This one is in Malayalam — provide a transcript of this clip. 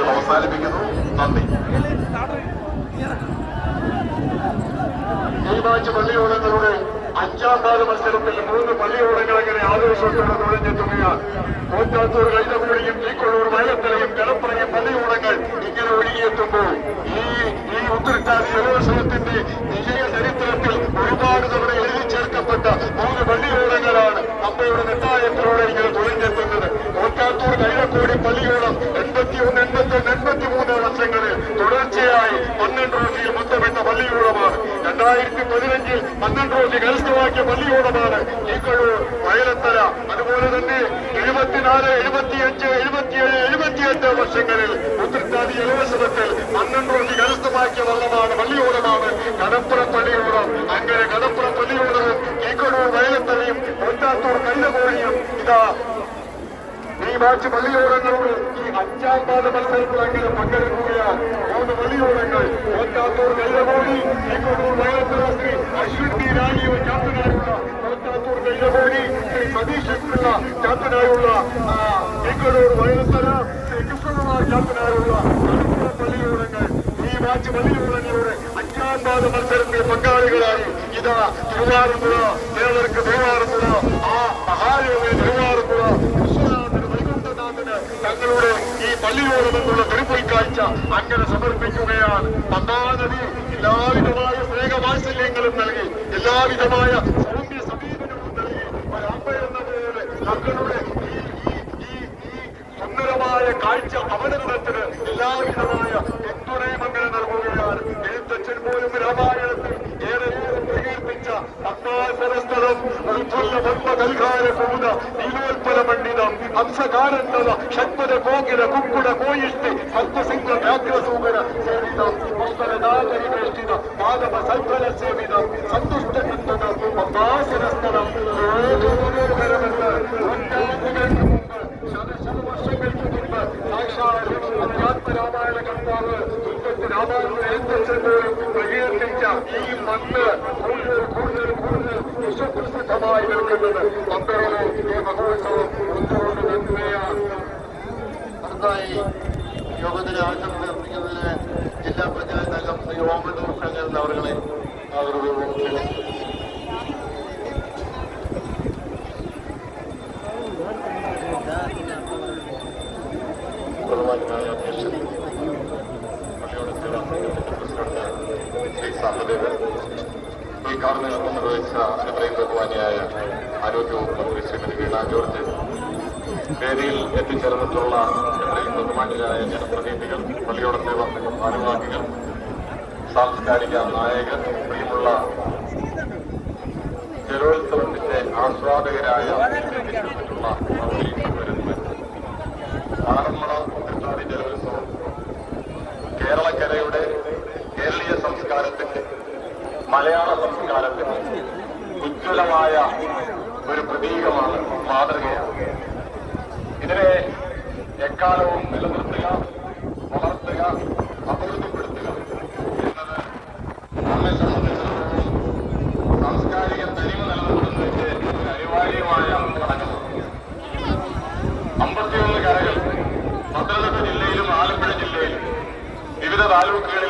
അവസാനിപ്പിക്കുന്നു. നന്ദി. ഈ മാച്ച് പള്ളിയോടങ്ങളുടെ അഞ്ചാം പാത മത്സരത്തിൽ മൂന്ന് പള്ളിയോടങ്ങൾ അങ്ങനെ ആവേശത്തോടെ നുഴഞ്ഞെത്തുകയാണ്? കോറ്റാത്തൂർ കൈതപ്പുഴയും തീക്കൊള്ളൂർ വയലത്തലയും രണ്ടായിരത്തി പതിനഞ്ചിൽ പന്ത്രണ്ട് ട്രോഫി കരസ്ഥമാക്കിയ പള്ളിയോടമാണ് ഈക്കഴൂർ വയലത്തല അതുപോലെ തന്നെ എഴുപത്തിനാല് എഴുപത്തിയഞ്ച് എഴുപത്തിയേഴ് എഴുപത്തിയെട്ട് വർഷങ്ങളിൽ ഉത്തരത്താതി ജലോത്സവത്തിൽ പന്ത്രണ്ട് ട്രോഫി കരസ്ഥമാക്കിയ വള്ളമാണ് പള്ളിയോടമാണ് കടപ്പുറം പള്ളിയോടം അങ്ങനെ കടപ്പുറം പള്ളിയോടവും ഈക്കഴൂർ വയലത്തലയും കൊറ്റാത്തൂർ കൈതകോഴിയും ഇതാ ഈ മാച്ച് പള്ളിയോടങ്ങളോട് ഈ അഞ്ചാം പാത മത്സരത്തിൽ അങ്ങനെ പങ്കെടുക്കുകയാണ് മൂന്ന് പള്ളിയോടങ്ങൾ കോറ്റാത്തൂർ കൈലകോടി ഈക്കൊടൂർ ക്യാപ്റ്റനായുള്ള ഇക്കടൂർ ശ്രീ കൃഷ്ണകുമാർ ക്യാപ്റ്റനായുള്ള പള്ളിയൂടങ്ങൾ ഈ മാച്ച് പള്ളിയൂടങ്ങളുടെ അഞ്ചാം പാത മത്സരത്തിൽ പങ്കാളികളായി ഇതാ തിരുവാറുമ്പുഴ ദേവർക്ക് തിരുവാറുമ്പുഴ ആ മഹാദേവന് തിരുവാറുമ്പുഴ വിശ്വനാഥന് വൈകുണ്ഠനാഥന് തങ്ങളുടെ ഈ പള്ളിയോടമെന്നുള്ള തിരുപ്പൊയ് കാഴ്ച അങ്ങനെ സമർപ്പിക്കുകയാണ്. പന്താനദി എല്ലാവിധമായ സ്നേഹവാത്സല്യങ്ങളും നൽകി എല്ലാവിധമായ ഈ സുന്ദരമായ കാഴ്ച അവതരണത്തിന് എല്ലാവിധമായ പിന്തുണയും അങ്ങനെ നൽകുകയാണ്. എഴുത്തച്ഛൻ പോലും രാമായണത്തിൽ ഏറെ പ്രകീർത്തിച്ച പത്മാസനസ്ഥലം ഉത്ഫുല്ല പത്മ കൽകാര കൂത മണ്ഡിതം ഹംസകാരണ്ടത ഷഡ്പദ കോകില കുക്കുട കോയിഷ്ടി സത്വസിംഹ വ്യാഘ്രസൂകര സേവിതം പുസ്തകനാഗരി വേഷ്ടിത മാധവ സൽഫല സേവിതം സന്തുഷ്ട ചിന്തനം പത്മാസനസ്ഥലം അധ്യാത്മരാമായണ കർത്താവ് തുഞ്ചത്ത് രാമായണ എഴുത്തച്ഛൻ പ്രകീർത്തിച്ച ഈ മണ്ണ് കൂടുതൽ കൂടുതൽ കൂടുതൽ വിശ്വപ്രസിദ്ധമായി നിൽക്കുന്നത് പമ്പയിലെ ഈ മഹോത്സവം ഒന്നുകൊണ്ട് നിൽക്കുകയാണ് അടുത്തതായി യോഗത്തിന് ആശംസ നിർമ്മിക്കുന്നതിന് ജില്ലാ പഞ്ചായത്ത് അംഗം ശ്രീ ഓമൻ ശങ്കരൻ അവരുടെ ആദരവ് Thank ബഹുമാനായ സഹദേവൻ ഈ കാർന്നേതൃത്വം നിർവഹിച്ച എത്രയും ബഹുമാനിയായ ആരോഗ്യവകുപ്പ് മന്ത്രി ശ്രീമതി വീണ ജോർജ്. വേദിയിൽ എത്തിച്ചേർന്നിട്ടുള്ള എത്രയും ബഹുമാനിയായ ജനപ്രതിനിധികൾ പള്ളിയോട് സേവാ സംഘം ഭാരവാഹികൾ സാംസ്കാരിക നായകർ പ്രിയമുള്ള ജലോത്സവത്തിന്റെ ആസ്വാദകരായ എത്തിച്ചേർന്നിട്ടുള്ള മലയാള സംസ്കാരത്തിന് ഉജ്ജ്വലമായ ഒരു പ്രതീകമാണ് മാതൃകയാണ്. ഇതിനെ എക്കാലവും നിലനിർത്തുക വളർത്തുക അഭിവൃദ്ധിപ്പെടുത്തുക എന്നത് നമ്മെ സംബന്ധിച്ചിടത്തോളം സാംസ്കാരിക തനിമ നിലനിർത്തുന്നതിന്റെ ഒരു അനിവാര്യമായ ഘടകമാണ്. അമ്പത്തിയൊന്ന് കരകൾ പത്തനംതിട്ട ജില്ലയിലും ആലപ്പുഴ ജില്ലയിലും വിവിധ താലൂക്കുകളിൽ